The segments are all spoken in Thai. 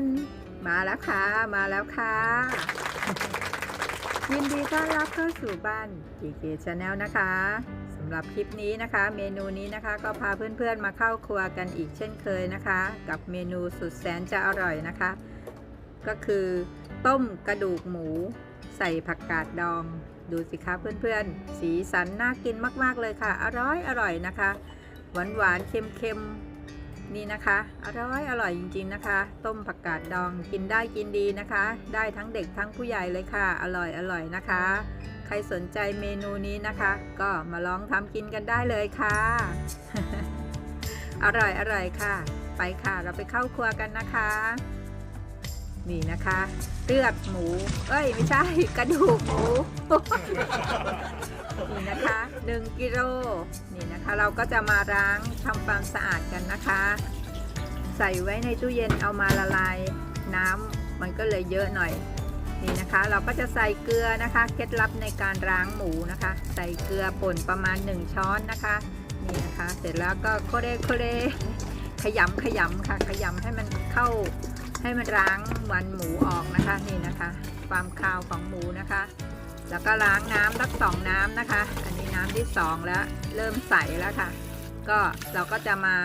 อนมาแล้วค่ะ มาแล้วค่ะ ยินดีต้อนรับเข้าสู่บ้านกีเกชาแนลนะคะสำหรับคลิปนี้นะคะ เมนูนี้นะคะก็พาเพื่อนๆมาเข้าครัวกันอีกเช่นเคยนะคะ กับเมนูสุดแสนจะอร่อยนะคะ ก็คือต้มกระดูกหมู ใส่ผักกาดดอง ดูสิคะเพื่อนๆ สีสันน่ากินมากๆเลยค่ะ อร่อยอร่อยนะคะ หวานหวานๆเค็มเค็มๆ นี่นะคะ อร่อยอร่อยจริง ๆนะคะ ต้มผักกาดดองกินได้กินดีนะคะ ได้ทั้งเด็กทั้งผู้ใหญ่เลยค่ะ อร่อยอร่อยนะคะ ใครสนใจเมนูนี้นะคะ ก็มาลองทำกินกันได้เลยค่ะ อร่อยอร่อยค่ะ ไปค่ะเราไปเข้าครัวกันนะคะ นี่นะคะเลือดหมู เอ้ยไม่ใช่ กระดูกหมู นี่นะคะ1กิโลนี่นะคะเราก็จะมาล้างทำความสะอาดกันนะคะ ใส่ไว้ในตู้เย็นเอามาละลายน้ำมันก็เลยเยอะหน่อยนี่นะคะ เราก็จะใส่เกลือนะคะเคล็ดลับในการล้างหมูนะคะ ใส่เกลือป่นประมาณ 1 ช้อนนะคะนี่นะคะ เสร็จแล้วก็โคเรโคเรขยำขยำค่ะ ขยำให้มันเข้าให้มันล้างมันหมูออกนะคะนี่นะคะ ความคาวของหมูนะคะ แล้วก็ล้างน้ำสักสองน้ำนะคะ อันนี้น้ำที่สองแล้วเริ่มใสแล้วค่ะ ก็เราก็จะมา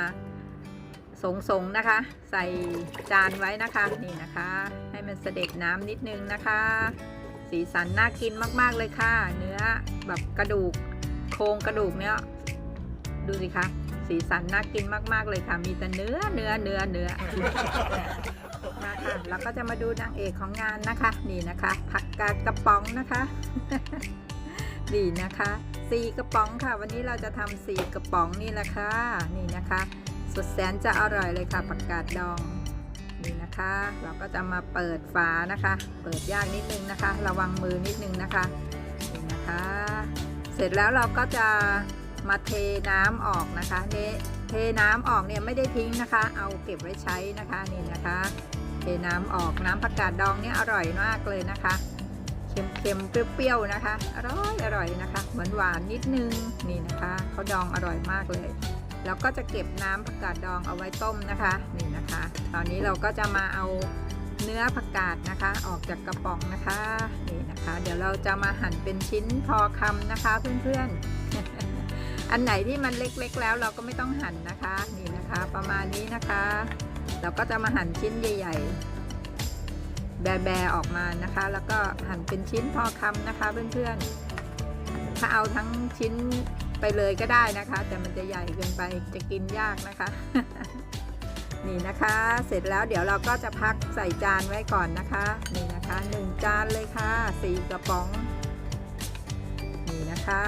สงสงๆนะคะ ใส่จานไว้นะคะนี่นะคะ ให้มันเสด็จน้ำนิดนึงนะคะ สีสันน่ากินมากๆเลยค่ะ เนื้อแบบกระดูกโครงกระดูกเนี้ยดูสิคะสีสันน่ากินมากๆเลยค่ะ มีแต่เนื้อเนื้อเนื้อเนื้อ มาค่ะเราก็จะมาดูนางเอกของงานนะคะ นี่นะคะ ผักกาดกระป๋องนะคะนี่นะคะสีกระป๋องค่ะ วันนี้เราจะทำสีกระป๋องนี่แหละค่ะนี่นะคะ สุดแสนจะอร่อยเลยค่ะผักกาดดองนี่นะคะ เราก็จะมาเปิดฝานะคะ เปิดยากนิดนึงนะคะ ระวังมือนิดนึงนะคะนี่นะคะ เสร็จแล้วเราก็จะมาเทน้ำออกนะคะเน เทน้ำออกเนี่ยไม่ได้ทิ้งนะคะ เอาเก็บไว้ใช้นะคะนี่นะคะ เทน้ำออกน้ำผักกาดดองเนี่ยอร่อยมากเลยนะคะ เค็มๆเปรี้ยวๆนะคะ อร่อยอร่อยนะคะหวานหวานๆนิดนึงนี่นะคะเขาดองอร่อยมากเลยแล้วก็จะเก็บน้ำผักกาดดองเอาไว้ต้มนะคะนี่นะคะ ตอนนี้เราก็จะมาเอาเนื้อผักกาดนะคะ ออกจากกระป๋องนะคะนี่นะคะ เดี๋ยวเราจะมาหั่นเป็นชิ้นพอคำนะคะเพื่อนๆ อันไหนที่มันเล็กๆ แล้วเราก็ไม่ต้องหั่นนะคะ นี่นะคะประมาณนี้นะคะ เราก็จะมาหั่นชิ้นใหญ่ ๆ แบๆออกมานะคะ แล้วก็หั่นเป็นชิ้นพอคำนะคะเพื่อนๆ ถ้าเอาทั้งชิ้นไปเลยก็ได้นะคะ แต่มันจะใหญ่เกินไปจะกินยากนะคะ นี่นะคะ เสร็จแล้วเดี๋ยวเราก็จะพักใส่จานไว้ก่อนนะคะ นี่นะคะหนึ่งจานเลยค่ะสี่กระป๋อง นี่นะคะ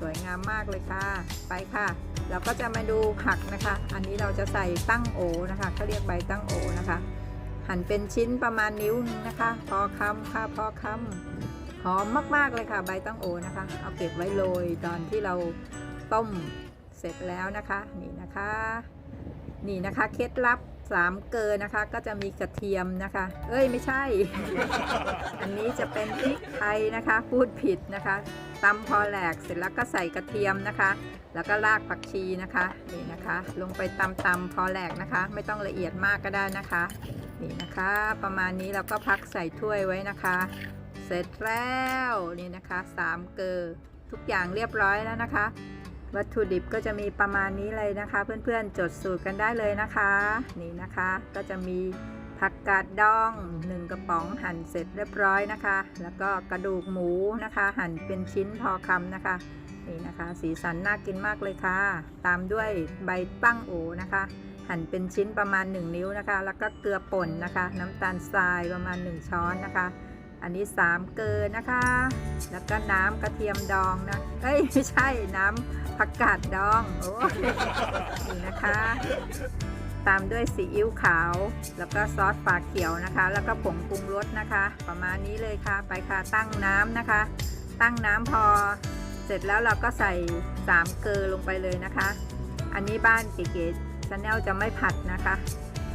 สวยงามมากเลยค่ะ ไปค่ะ เราก็จะมาดูผักนะคะ อันนี้เราจะใส่ตั้งโอนะคะเขาเรียกใบตั้งโอนะคะ หั่นเป็นชิ้นประมาณนิ้วนึงนะคะ พอคำค่ะพอคำหอมมากๆเลยค่ะ ใบตั้งโอนะคะ เอาเก็บไว้โรยตอนที่เราต้มเสร็จแล้วนะคะ นี่นะคะ นี่นะคะเคล็ดลับ สามเกลอนะคะ ก็จะมีกระเทียมนะคะ เอ้ยไม่ใช่ อันนี้จะเป็นพริกไทยนะคะ พูดผิดนะคะตำพอแหลกเสร็จแล้วก็ใส่กระเทียมนะคะ แล้วก็รากผักชีนะคะนี่นะคะ ลงไปตำตำพอแหลกนะคะ ไม่ต้องละเอียดมากก็ได้นะคะนี่นะคะ ประมาณนี้เราก็พักใส่ถ้วยไว้นะคะ เสร็จแล้วนี่นะคะสามเกลอทุกอย่างเรียบร้อยแล้วนะคะ วัตถุดิบก็จะมีประมาณนี้เลยนะคะ เพื่อนๆจดสูตรกันได้เลยนะคะ นี่นะคะก็จะมีผักกาดดอง 1 กระป๋องหั่นเสร็จเรียบร้อยนะคะ แล้วก็กระดูกหมูนะคะ หั่นเป็นชิ้นพอคำนะคะนี่นะคะ สีสันน่ากินมากเลยค่ะ ตามด้วยใบตั้งโอนะคะ หั่นเป็นชิ้นประมาณ 1 นิ้วนะคะ แล้วก็เกลือป่นนะคะ น้ำตาลทรายประมาณ 1 ช้อนนะคะ อันนี้ 3 เกลือนะคะ แล้วก็น้ำกระเทียมดองนะเอ้ยไม่ใช่น้ำ ผักกาดดองโอ้นี่นะคะ ตามด้วยซีอิ๊วขาว แล้วก็ซอสฝาเขียวนะคะ แล้วก็ผงปรุงรสนะคะ ประมาณนี้เลยค่ะ ไปค่ะตั้งน้ำนะคะ ตั้งน้ำพอ เสร็จแล้วเราก็ใส่3เกลือลงไปเลยนะคะ อันนี้บ้านเก๋ๆชาแนลจะไม่ผัดนะคะ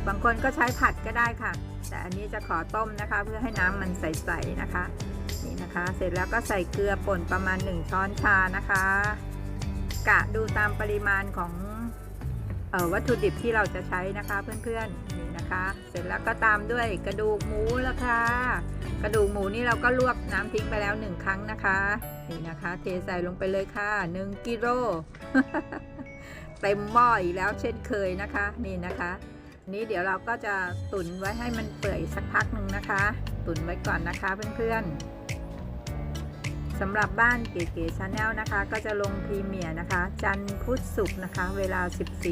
บางคนก็ใช้ผัดก็ได้ค่ะ แต่อันนี้จะขอต้มนะคะ เพื่อให้น้ำมันใสๆนะคะนี่นะคะ เสร็จแล้วก็ใส่เกลือป่นประมาณ 1 ช้อนชานะคะ กะดูตามปริมาณของออวัตถุดิบที่เราจะใช้นะคะเพื่อนๆนี่นะคะ เสร็จแล้วก็ตามด้วยกระดูกหมูแล้วค่ะ กระดูกหมูนี่เราก็ลวกน้ำทิ้งไปแล้วหนึ่งครั้งนะคะนี่นะคะ เทใส่ลงไปเลยค่ะ1กิโลเต็มหม้ออีกแล้วเช่นเคยนะคะนี่นะคะนี้เดี๋ยวเราก็จะตุ๋นไว้ให้มันเปื่อยสักพักหนึ่งนะคะ ตุ๋นไว้ก่อนนะคะเพื่อนๆ สำหรับบ้านเก๋ๆชาแนลนะคะ ก็จะลงพรีเมียร์นะคะ จันทร์พุธศุกร์นะคะ เวลา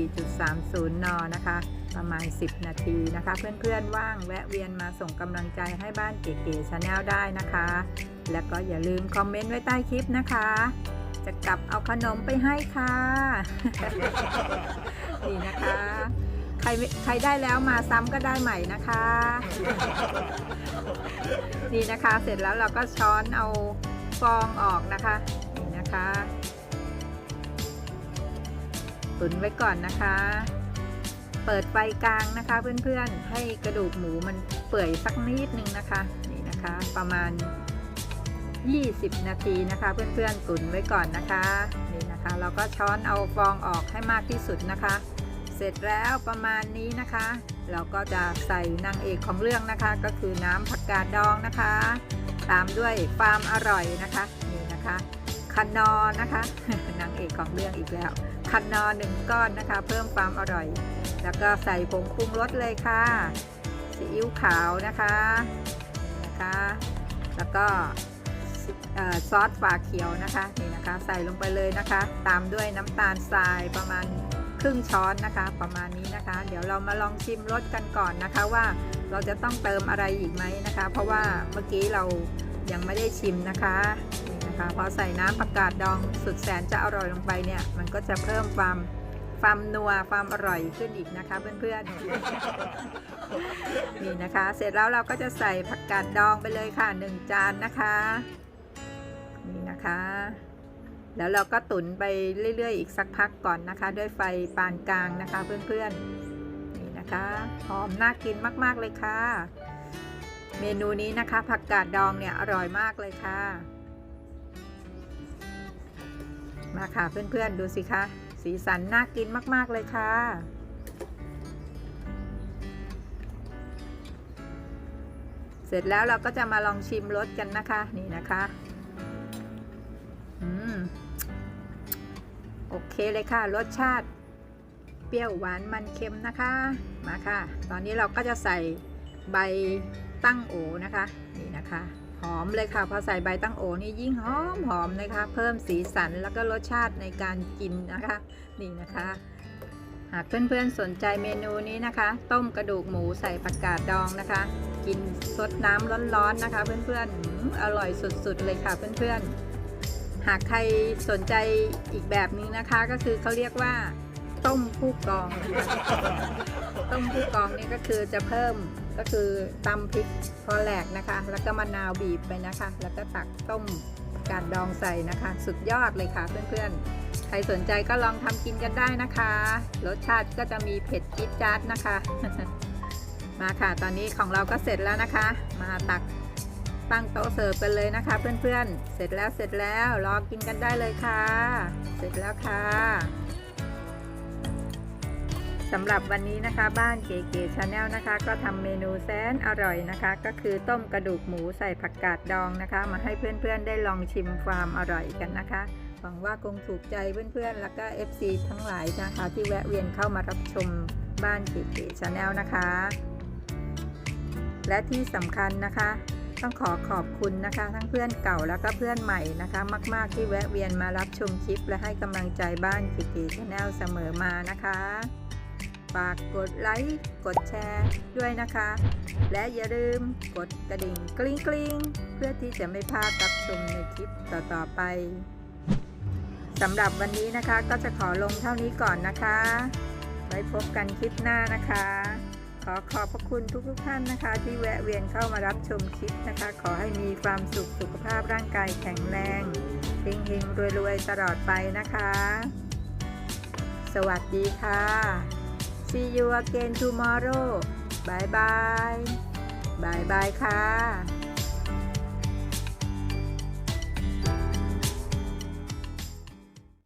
14.30 น นะคะ ประมาณ 10 นาทีนะคะ เพื่อนๆว่างแวะเวียนมาส่งกำลังใจให้บ้านเก๋ๆชาแนลได้นะคะ แล้วก็อย่าลืมคอมเมนต์ไว้ใต้คลิปนะคะ จะกลับเอาขนมไปให้ค่ะ นี่นะคะ ใครใครได้แล้วมาซ้ำก็ได้ใหม่นะคะนี่นะคะ เสร็จแล้วเราก็ช้อนเอา ฟองออกนะคะนี่นะคะตุนไว้ก่อนนะคะ เปิดไฟกลางนะคะเพื่อนๆ ให้กระดูกหมูมันเปื่อยสักนิดนึงนะคะนี่นะคะประมาณ 20 นาทีนะคะ เพื่อนๆตุนไว้ก่อนนะคะนี่นะคะเราก็ช้อนเอาฟองออกให้มากที่สุดนะคะ เสร็จแล้วประมาณนี้นะคะ เราก็จะใส่นางเอกของเรื่องนะคะ ก็คือน้ำผักกาดดองนะคะ ตามด้วยความอร่อยนะคะนี่นะคะคันนอนะคะนางเอกของเรื่องอีกแล้วคันนอหนึ่งก้อนนะคะ เพิ่มความอร่อย แล้วก็ใส่ผงปรุงรสเลยค่ะซีอิ๊วขาวนะคะนะคะ แล้วก็ซอสฝาเขียวนะคะนี่นะคะใส่ลงไปเลยนะคะ ตามด้วยน้ำตาลทรายประมาณครึ่งช้อนนะคะ ประมาณนี้นะคะ เดี๋ยวเรามาลองชิมรสกันก่อนนะคะว่า เราจะต้องเติมอะไรอีกไหมนะคะ เพราะว่าเมื่อกี้เรายังไม่ได้ชิมนะคะนี่นะคะพอใส่น้ำผักกาดดองสุดแสนจะอร่อยลงไปเนี่ย มันก็จะเพิ่มความความนัวความอร่อยขึ้นอีกนะคะเพื่อนๆนี่นะคะ เสร็จแล้วเราก็จะใส่ผักกาดดองไปเลยค่ะหนึ่งจานนะคะนี่นะคะ แล้วเราก็ตุ๋นไปเรื่อยๆ อีกสักพักก่อนนะคะ ด้วยไฟปานกลางนะคะเพื่อนๆ นะคะ หอมน่ากินมาก ๆ เลยค่ะ เมนูนี้นะคะ ผักกาดดองเนี่ยอร่อยมากเลยค่ะ มาค่ะเพื่อน ๆ ดูสิคะ สีสันน่ากินมาก ๆ เลยค่ะเสร็จแล้วเราก็จะมาลองชิมรสกันนะคะ นี่นะคะอืมโอเคเลยค่ะ รสชาติ เปรี้ยวหวานมันเค็มนะคะ มาค่ะ ตอนนี้เราก็จะใส่ใบตั้งโอนะคะ นี่นะคะ หอมเลยค่ะ พอใส่ใบตั้งโอนี่ยิ่งหอมหอมเลยค่ะเพิ่มสีสันแล้วก็รสชาติในการกินนะคะ นี่นะคะ หากเพื่อนๆสนใจเมนูนี้นะคะ ต้มกระดูกหมูใส่ผักกาดดองนะคะ กินสดน้ำร้อนๆนะคะ เพื่อนๆออร่อยสุดๆเลยค่ะเพื่อนๆหากใครสนใจอีกแบบนึงนะคะก็คือเขาเรียกว่า ต้มผู้กองต้มผู้กองนี่ก็คือจะเพิ่มก็คือตำพริกพอแหลกนะคะ แล้วก็มะนาวบีบไปนะคะ แล้วก็ตักต้มกาดดองใส่นะคะ สุดยอดเลยค่ะเพื่อนๆ ใครสนใจก็ลองทำกินกันได้นะคะ รสชาติก็จะมีเผ็ดจี๊ดจ๊าดนะคะ มาค่ะ ตอนนี้ของเราก็เสร็จแล้วนะคะ มาตักตั้งโต๊ะเสิร์ฟกันเลยนะคะ เพื่อนๆ เสร็จแล้วเสร็จแล้วรอกินกันได้เลยค่ะ เสร็จแล้วค่ะ สำหรับวันนี้นะคะบ้านเก๋ๆชาแนลนะคะ ก็ทำเมนูแสนอร่อยนะคะ ก็คือต้มกระดูกหมูใส่ผักกาดดองนะคะ มาให้เพื่อนๆได้ลองชิมความอร่อยกันนะคะ หวังว่าคงถูกใจเพื่อนๆ แล้วก็ FC ทั้งหลายนะคะที่แวะเวียนเข้ามารับชมบ้านเก๋ๆชาแนลนะคะ และที่สำคัญนะคะ ต้องขอขอบคุณนะคะ ทั้งเพื่อนเก่าแล้วก็เพื่อนใหม่นะคะ มาก ๆที่แวะเวียนมารับชมคลิป และให้กำลังใจบ้านเก๋ๆชาแนลเสมอมานะคะ ฝากกดไลค์ กดแชร์ด้วยนะคะ และอย่าลืมกดกระดิ่งกริ๊งกริ๊งเพื่อที่จะไม่พลาดรับชมในคลิปต่อๆไปสำหรับวันนี้นะคะก็จะขอลงเท่านี้ก่อนนะคะ ไว้พบกันคลิปหน้านะคะ ขอขอบพระคุณทุกๆท่านนะคะ ที่แวะเวียนเข้ามารับชมคลิปนะคะ ขอให้มีความสุขสุขภาพร่างกายแข็งแรงเฮงๆรวยๆตลอดไปนะคะ สวัสดีค่ะ See you again tomorrow. Bye bye. Bye bye ค่ะ